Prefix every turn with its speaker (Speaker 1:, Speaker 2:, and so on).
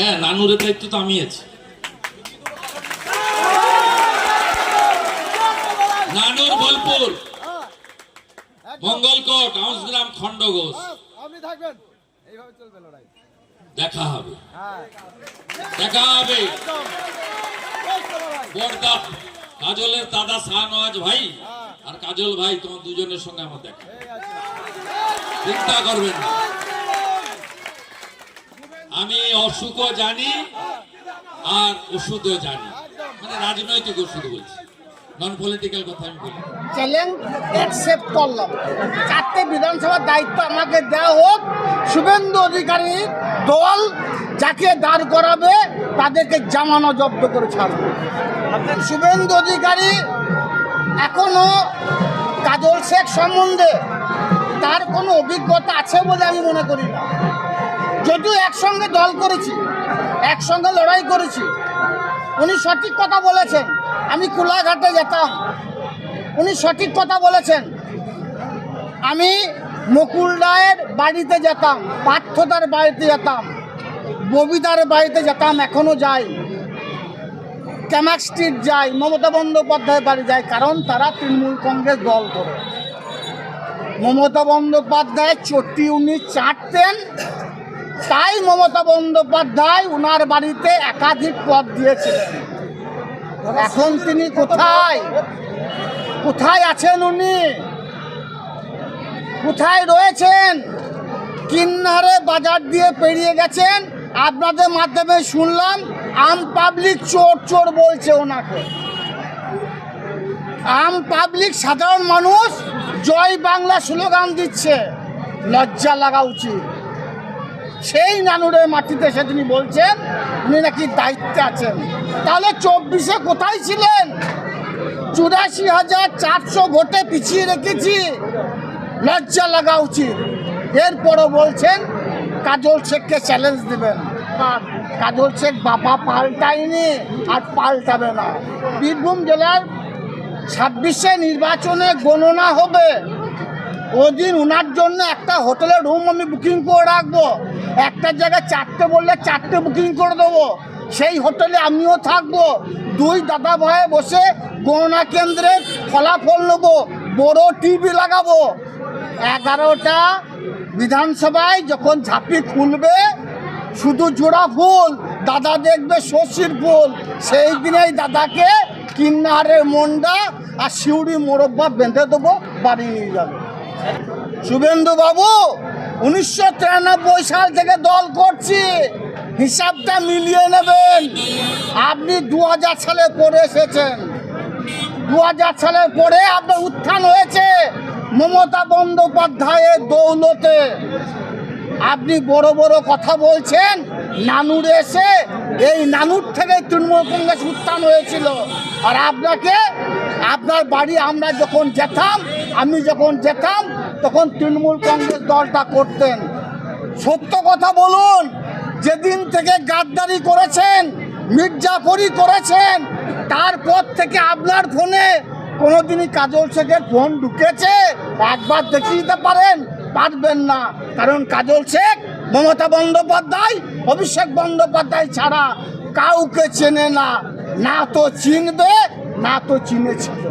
Speaker 1: হ্যাঁ নানুরের দায়িত্ব তো আমি আছি। নানুর বোলপুর, মঙ্গলকোট আউসগ্রাম
Speaker 2: লড়াই
Speaker 1: দেখা হবে। দেখা হবে। কাজলের দাদা শাহনওয়াজ ভাই আর কাজল ভাই, তোমার দুজনের সঙ্গে আমার দেখা। চিন্তা করবেন না। আমি অসুখও জানি আর ওষুধও জানি। মানে রাজনৈতিক ওষুধ বলছি। নন পলিটিক্যাল কথা আমি বলি।
Speaker 3: চ্যালেঞ্জ অ্যাকসেপ্ট করলাম। চারটে বিধানসভার দায়িত্ব আমাকে দেওয়া হোক, শুভেন্দু অধিকারী দল যাকে দাঁড় করাবে, তাদেরকে জামানো জব্দ করে ছাড়বে। শুভেন্দু অধিকারী এখনও কাজল শেখ সম্বন্ধে তার কোনো অভিজ্ঞতা আছে বলে আমি মনে করি না। যদিও একসঙ্গে দল করেছি, একসঙ্গে লড়াই করেছি, উনি সঠিক কথা বলেছেন, আমি কোলাঘাটে যেতাম, উনি সঠিক কথা বলেছেন, আমি মুকুল রায়ের বাড়িতে যেতাম, পার্থদার বাড়িতে যেতাম ববিদার বাড়িতে যেতাম, এখনও যাই ক্যামাক স্ট্রিট যাই, মমতা বন্দ্যোপাধ্যায়ের বাড়ি যাই, কারণ তারা তৃণমূল কংগ্রেস দল করে। মমতা বন্দ্যোপাধ্যায় চটি উনি চাটতেন তাই মমতা বন্দ্যোপাধ্যায় উনার বাড়িতে একাধিক পদ দিয়েছিলেন এখন তিনি কোথায়? কোথায় আছেন উনি? কোথায় রয়েছেন? কিন্নারে বাজার দিয়ে পেরিয়ে গেছেন। আপনাদের মাধ্যমে শুনলাম, আম পাবলিক চোর চোর বলছে ওনাকে। আম পাবলিক সাধারণ মানুষ জয় বাংলা স্লোগান দিচ্ছে। লজ্জা লাগা উচিত। সেই নানুরের মাটিতে এসে তিনি বলছেন, উনি নাকি দায়িত্বে আছেন। তাহলে চব্বিশে কোথায় ছিলেন? চুরাশি হাজার চারশো ভোটে পিছিয়ে রেখেছি। লজ্জা লাগা উচিত। এরপরও বলছেন, কাজল শেখকে চ্যালেঞ্জ দেবেন। কাজল শেখ বাবা পাল্টায়নি আর পাল্টাবে না। বীরভূম জেলার ছাব্বিশে নির্বাচনে গণনা হবে। ওদিন ওনার জন্য একটা হোটেলের রুম আমি বুকিং করে রাখব। একটা জায়গায় চারটে বললে চারটে বুকিং করে দেবো। সেই হোটেলে আমিও থাকব। দুই দাদা ভাই বসে গণনা কেন্দ্রের ফলাফল নেব, বড় টিভি লাগাবো। এগারোটা বিধানসভায় যখন ঝাঁপি খুলবে, শুধু জোড়া ফুল, দাদা দেখবে শশীর ফুল। সেই দিনেই দাদাকে কিন্নারের মন্ডা আর শিউড়ি মোরব্বা বেঁধে দেবো, বাড়ি নিয়ে যাবে। শুভেন্দু বাবু উনিশশো তিরানব্বই সাল থেকে দল করছি। হিসাবটা মিলিয়ে নেবেন। আপনি দু হাজার সালে পড়ে এসেছেন। দু সালের পরে আপনার উত্থান হয়েছে মমতা বন্দ্যোপাধ্যায়ের দৌলতে। আপনি বড় বড় কথা বলছেন, নানুর এসে এই নানুর থেকে তৃণমূল কংগ্রেস উত্থান হয়েছিল। আর আপনাকে, আপনার বাড়ি আমরা যখন যেতাম আমি যখন যেতাম, তখন তৃণমূল কংগ্রেস দলটা করতেন। সত্য কথা বলুন, যেদিন থেকে গাদ্দারি করেছেন মির্জাফরি করেছেন, তারপর থেকে আপনার ফোনে কোনোদিনই কাজল শেখের ফোন ঢুকেছে। একবার দেখিয়ে দিতে পারেন, পারবেন না। কারণ কাজল শেখ, মমতা বন্দ্যোপাধ্যায়, অভিষেক বন্দ্যোপাধ্যায় ছাড়া কাউকে চেনে না। না তো চিনবে, না তো চিনেছিল